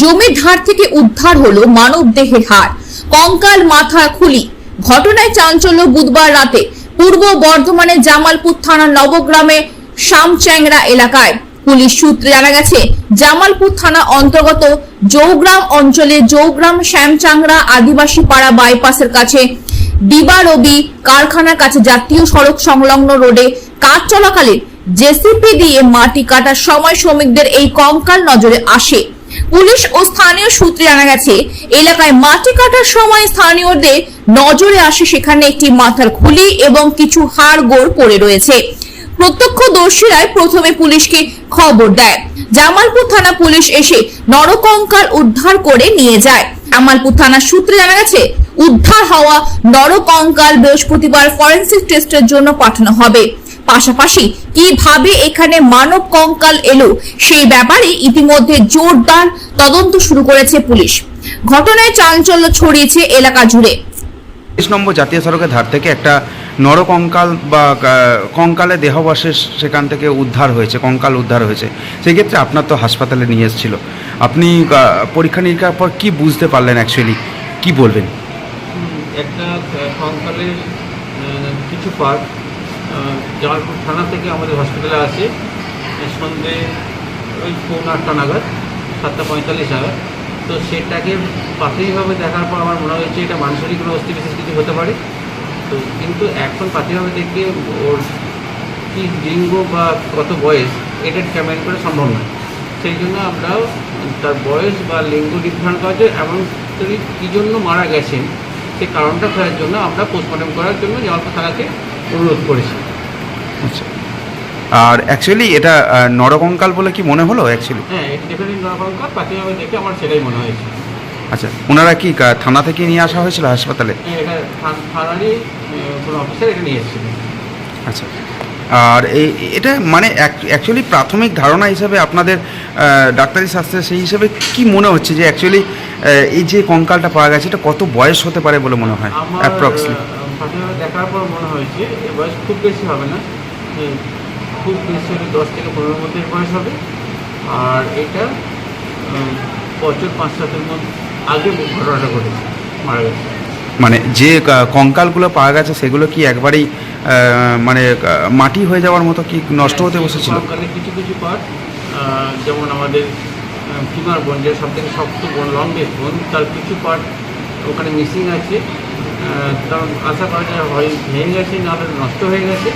জমির ধার থেকে উদ্ধার হলো মানব দেহের হাড়। কঙ্কাল মাথা খুলি। ঘটনায় চাঞ্চল্য বুধবার রাতে পূর্ব বর্ধমানের জামালপুর থানার নবগ্রামে শামচ্যাংরা এলাকায়। পুলিশ সূত্রে জানা গেছে, জামালপুর থানা অন্তর্গত জৌগ্রাম অঞ্চলে জৌগ্রাম শ্যামচাংরা আদিবাসী পাড়া বাইপাসের কাছে দিবারবি কারখানার কাছে জাতীয় সড়ক সংলগ্ন রোডে কাজ চলাকালীন জেসিপি দিয়ে মাটি কাটার সময় শ্রমিকদের এই কঙ্কাল নজরে আসে। পুলিশ ও স্থানীয় সূত্রে জানা গেছে, এলাকায় মাটি কাটার সময় স্থানীয়দের নজরে আসে সেখানে একটি মাথার খুলি এবং কিছু হাড় গোড় পড়ে রয়েছে। প্রত্যক্ষদর্শীরাই প্রথমে পুলিশকে খবর দেয়। জামালপুর থানা পুলিশ এসে নরকঙ্কাল উদ্ধার করে নিয়ে যায়। জামালপুর থানার সূত্রে জানা গেছে, উদ্ধার হওয়া নরকঙ্কাল বৃহস্পতিবার ফরেন্সিক টেস্টের জন্য পাঠানো হবে। পাশাপাশি কীভাবে এখানে মানব কঙ্কাল এলো সেই ব্যাপারে ইতিমধ্যে জোরদার তদন্ত শুরু করেছে পুলিশ। ঘটনায় চাঞ্চল্য ছড়িয়েছে এলাকা জুড়ে। তেইশ নম্বর জাতীয় সড়কের ধার থেকে একটা নরকঙ্কাল বা আহ, কঙ্কালের দেহাবশেষ সেখান থেকে উদ্ধার হয়েছে কঙ্কাল উদ্ধার হয়েছে। সেক্ষেত্রে আপনার তো হাসপাতালে নিয়ে এসেছিল। আপনি পরীক্ষা নিরীক্ষার পর কি বুঝতে পারলেন অ্যাকচুয়ালি কি বলবেন? একটা কঙ্কালের কিছু পার্ট জামালপুর থানা থেকে আমাদের হসপিটালে আসে। সন্ধে ওই পৌনে আটটা নাগাদ, সাতটা পঁয়তাল্লিশ নাগাদ। তো সেটাকে প্রাথমিকভাবে দেখার পর আমার মনে হয়েছে এটা মানসিক কোনো অস্থি বিশেষ কিছু হতে পারে। তো কিন্তু এখন প্রাথমিকভাবে দেখে ওর কি লিঙ্গ বা কত বয়স, এটা ডিটারমাইন করা সম্ভব নয়। সেই জন্য আমরা তার বয়স বা লিঙ্গ নির্ধারণ করার জন্য এবং তিনি কী জন্য মারা গেছেন সেই কারণটা খোঁজার জন্য আমরা পোস্টমর্টম করার জন্য জামালপুর থানাকে অনুরোধ করেছি। আচ্ছা। আর অ্যাকচুয়ালি এটা নরকঙ্কাল বলে কি মনে হলো অ্যাকচুয়ালি হ্যাঁ ডেফিনেটলি নরকঙ্কাল প্রাথমিকভাবে দেখে আমার সেটাই মনে হয়েছে। আচ্ছা ওনারা কি থানা থেকে নিয়ে আসা হয়েছিল হাসপাতালে? হ্যাঁ, এটা থান- থানারই কোনো অফিসার এটা নিয়ে এসেছিলেন আচ্ছা। আর এই এটা মানে অ্যাকচুয়ালি প্রাথমিক ধারণা হিসাবে আপনাদের ডাক্তারি শাস্ত্রে সেই হিসাবে কি মনে হচ্ছে যে অ্যাকচুয়ালি এই যে কঙ্কালটা পাওয়া গেছে এটা কত বয়স হতে পারে বলে মনে হয়? অ্যাপ্রক্সলি প্রাথমিকভাবে দেখার পর মনে হয়েছে এর বয়স খুব বেশি হবে না। খুব বেশি হলে দশ থেকে পনেরোর মধ্যে বয়স হবে। আর এটা বছর পাঁচ সাতের মধ্যে আগে ঘটনাটা ঘটেছে মারা গেছে। মানে যে কঙ্কালগুলো পাওয়া গেছে সেগুলো কি একবারেই মানে মাটি হয়ে যাওয়ার মতো কি নষ্ট হতে বসেছিল? সকালে কিছু কিছু পার্ট যেমন আমাদের ফিমার বোন যে সব থেকে শক্ত বোন লংগেস্ট বোন তার কিছু পার্ট ওখানে মিসিং আছে। কারণ আশা করা যায় হয় ভেঙে গেছে নাহলে নষ্ট হয়ে গেছে।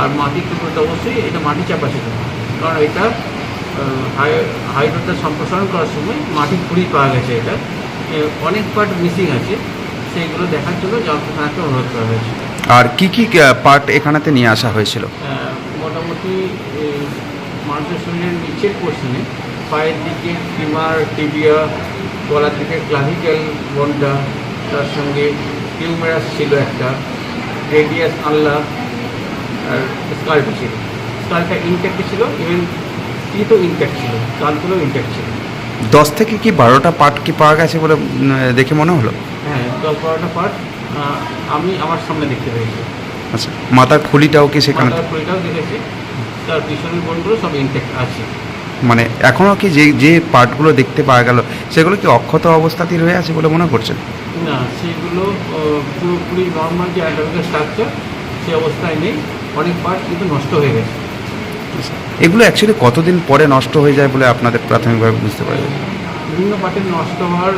আর মাটির টুকরোটা অবশ্যই এটা মাটি চাপা ছিল কারণ এটা হাইড্রোটা সম্প্রসারণ করার সময় মাটি খুঁড়ি পাওয়া গেছে এটা। অনেক পার্ট মিসিং আছে। সেইগুলো দেখার জন্য থানাকে অনুরোধ করা হয়েছে। আর কি কি পার্ট এখানেতে নিয়ে আসা হয়েছিল? মোটামুটি মানুষের শরীরের নিচের পোর্শনে পায়ের দিকে ফিমার টিবিয়া গলার দিকে ক্লাভিক্যাল বনটা তার সঙ্গে টিউমারাস ছিল একটা রেডিয়াস আল্লাহ আর স্কালটা ছিল। স্কালটা ইনট্যাক্ট ছিল ইভেন তো ইনট্যাক্ট ছিল কানগুলো ইনট্যাক্ট ছিল। দশ থেকে কি বারোটা পার্ট কি পাওয়া গেছে বলে দেখে মনে হলো? হ্যাঁ দশ বারোটা পার্ট আমি আমার সামনে দেখতে পেয়েছি। আচ্ছা মাথার খুলিটাও কি সেখানে? মাথার ফুলটাও দেখেছি তার পিছনের বোনগুলো সব ইনট্যাক্ট আছে। মানে এখনও কি যে যে পার্টগুলো দেখতে পাওয়া গেল সেগুলো কি অক্ষত অবস্থাতেই রয়ে আছে বলে মনে করছেন? না সেগুলো পুরোপুরি নর্মাল যে অ্যানাটমিক্যাল স্ট্রাকচার সেই অবস্থায় নেই। অনেক পার্ট কিন্তু নষ্ট হয়ে গেছে। এগুলো অ্যাকচুয়ালি কতদিন পরে নষ্ট হয়ে যায় বলে আপনাদের প্রাথমিকভাবে বুঝতে পারবেন বিভিন্ন পার্টের নষ্ট হওয়ার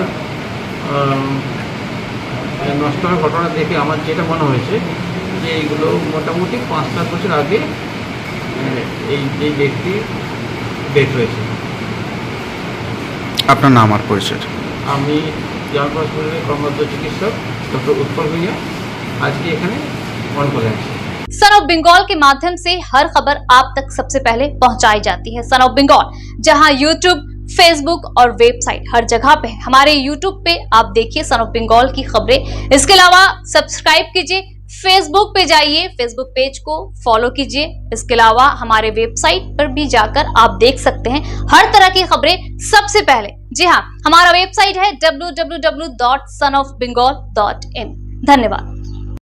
নষ্ট হওয়ার ঘটনা দেখে আমার যেটা মনে হয়েছে যে এইগুলো মোটামুটি পাঁচ সাত বছর আগে আহ, এই যে ব্যক্তি ডেথ হয়েছে আপনার নাম আর পরিচয় আমি জামালপুর হসপিটালের কর্মরত চিকিৎসক ডক্টর উৎপল ভূঁইয়া আজকে এখানে অন করে আছি सन ऑफ बंगाल के माध्यम से हर खबर आप तक सबसे पहले पहुंचाई जाती है सन ऑफ बंगाल जहां यूट्यूब फेसबुक और वेबसाइट हर जगह पे है हमारे यूट्यूब पे आप देखिए सन ऑफ बंगाल की खबरें इसके अलावा सब्सक्राइब कीजिए फेसबुक पे जाइए। फेसबुक पेज को फॉलो कीजिए। इसके अलावा हमारे वेबसाइट पर भी जाकर आप देख सकते हैं हर तरह की खबरें सबसे पहले। जी हाँ हमारा वेबसाइट है डब्ल्यू धन्यवाद।